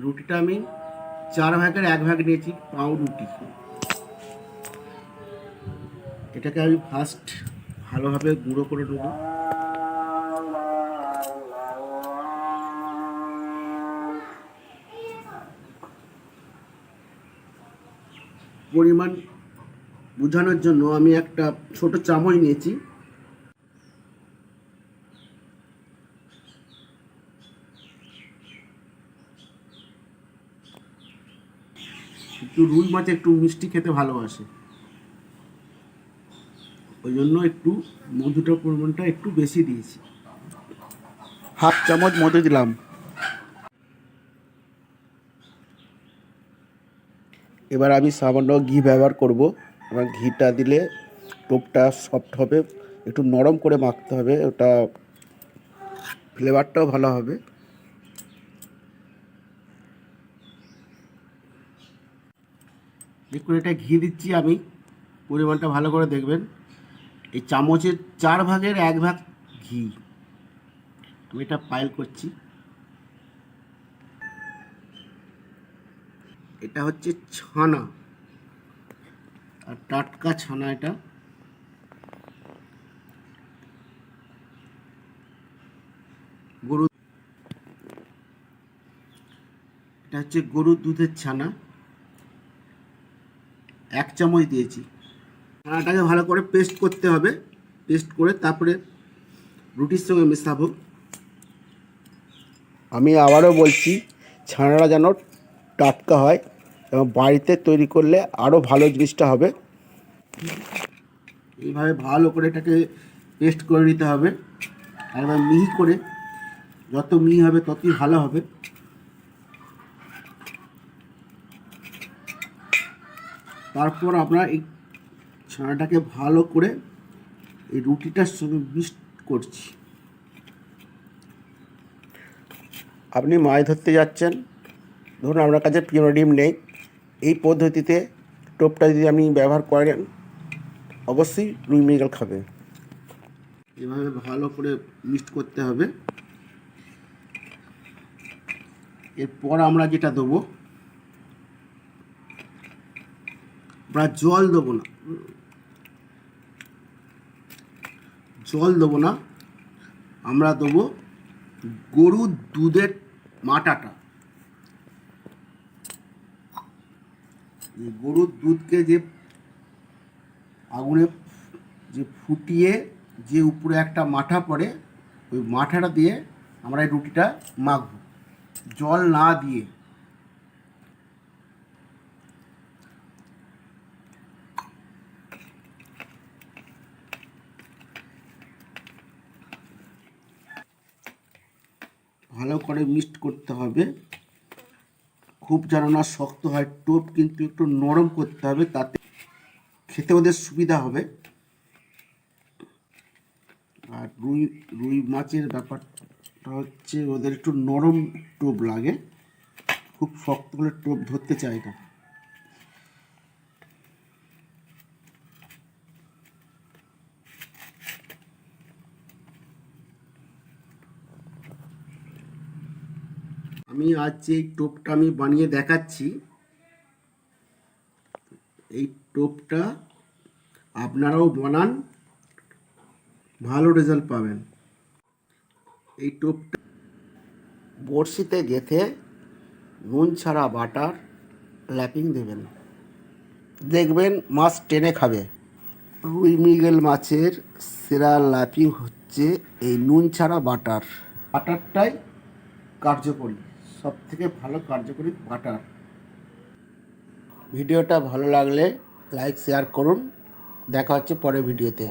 রুটিটা আমি চার ভাগের এক ভাগ নিয়েছি পাউ রুটি। এটাকে আমি ফার্স্ট ভালোভাবে গুঁড়ো করে নেব। পরিমাণ বোঝানোর জন্য আমি একটা ছোট চামচ নিয়েছি। একটু রুই মাছ, একটু মিষ্টি খেতে ভালোবাসে। ওই জন্য একটু মধুটার পরিমাণটা একটু বেশি দিয়েছি। হাফ চামচ মধু দিলাম। এবার আমি সামান্য ঘি ব্যবহার করব। এবং ঘিটা দিলে টোপটা সফট হবে। একটু নরম করে মাখতে হবে। ওটা ফ্লেভারটাও ভালো হবে। দেখুন এটা ঘি দিচ্ছি আমি। পরিমাণটা ভালো করে দেখবেন। এই চামচের চার ভাগের এক ভাগ ঘি। আমি এটা পাইল করছি। এটা হচ্ছে ছানা। আর টাটকা ছানা এটা। গরু এটা হচ্ছে গরুর দুধের ছানা। এক চামচ দিয়েছি। ছানাটাকে ভালো করে পেস্ট করতে হবে। পেস্ট করে তারপরে রুটির সঙ্গে মেশাবো। আমি আবারও বলছি ছানাটা যেন টাটকা হয় এবং বাড়িতে তৈরি করলে আরও ভালো জিনিসটা হবে। এইভাবে ভালো করে এটাকে পেস্ট করে নিতে হবে। আর মিহি করে, যত মিহি হবে ততই ভালো হবে। তারপর আমরা এই ছানাটাকে ভালো করে এই রুটিটার সঙ্গে মিক্সড করছি। আপনি মাছ ধরতে যাচ্ছেন। ধরুন আপনার কাছে পিওর ডিম নেই। এই পদ্ধতিতে টোপটা যদি আপনি ব্যবহার করেন, অবশ্যই রুই মৃগেল খাবে। এভাবে ভালো করে মিক্সড করতে হবে। এরপর আমরা যেটা দেবো আমরা জল দেবো না। জল দেবো না। আমরা দেবো গরুর দুধের মাটাটা। গরুর দুধকে যে আগুনে যে ফুটিয়ে যে উপরে একটা মাঠা পড়ে, ওই মাঠাটা দিয়ে আমরা এই রুটিটা মাখবো। জল না দিয়ে। ভালো করে মিক্সড করতে হবে। খুব যেন না শক্ত হয়, টোপ কিন্তু একটু নরম করতে হবে তাতে। খেতে ওদের সুবিধা হবে। আর রুই রুই মাছের ব্যাপারটা হচ্ছে ওদের একটু নরম টোপ লাগে। খুব শক্ত করে টোপ ধরতে চায় না। আমি আজ যে টোপটা আমি বানিয়ে দেখাচ্ছি, এই টোপটা আপনারাও বানান, ভালো রেজাল্ট পাবেন। এই টোপটা বড়শিতে গেথে নুন ছাড়া বাটার ল্যাপিং দেবেন। দেখবেন মাছ টেনে খাবে। রুই মৃগেল মাছের সেরা ল্যাপিং হচ্ছে এই নুন ছাড়া বাটার। বাটারটাই কার্যকরী। সব থেকে ভালো কার্যকরী বাটার। ভিডিওটা ভালো লাগলে লাইক, শেয়ার করুন। দেখা হচ্ছে পরের ভিডিওতে।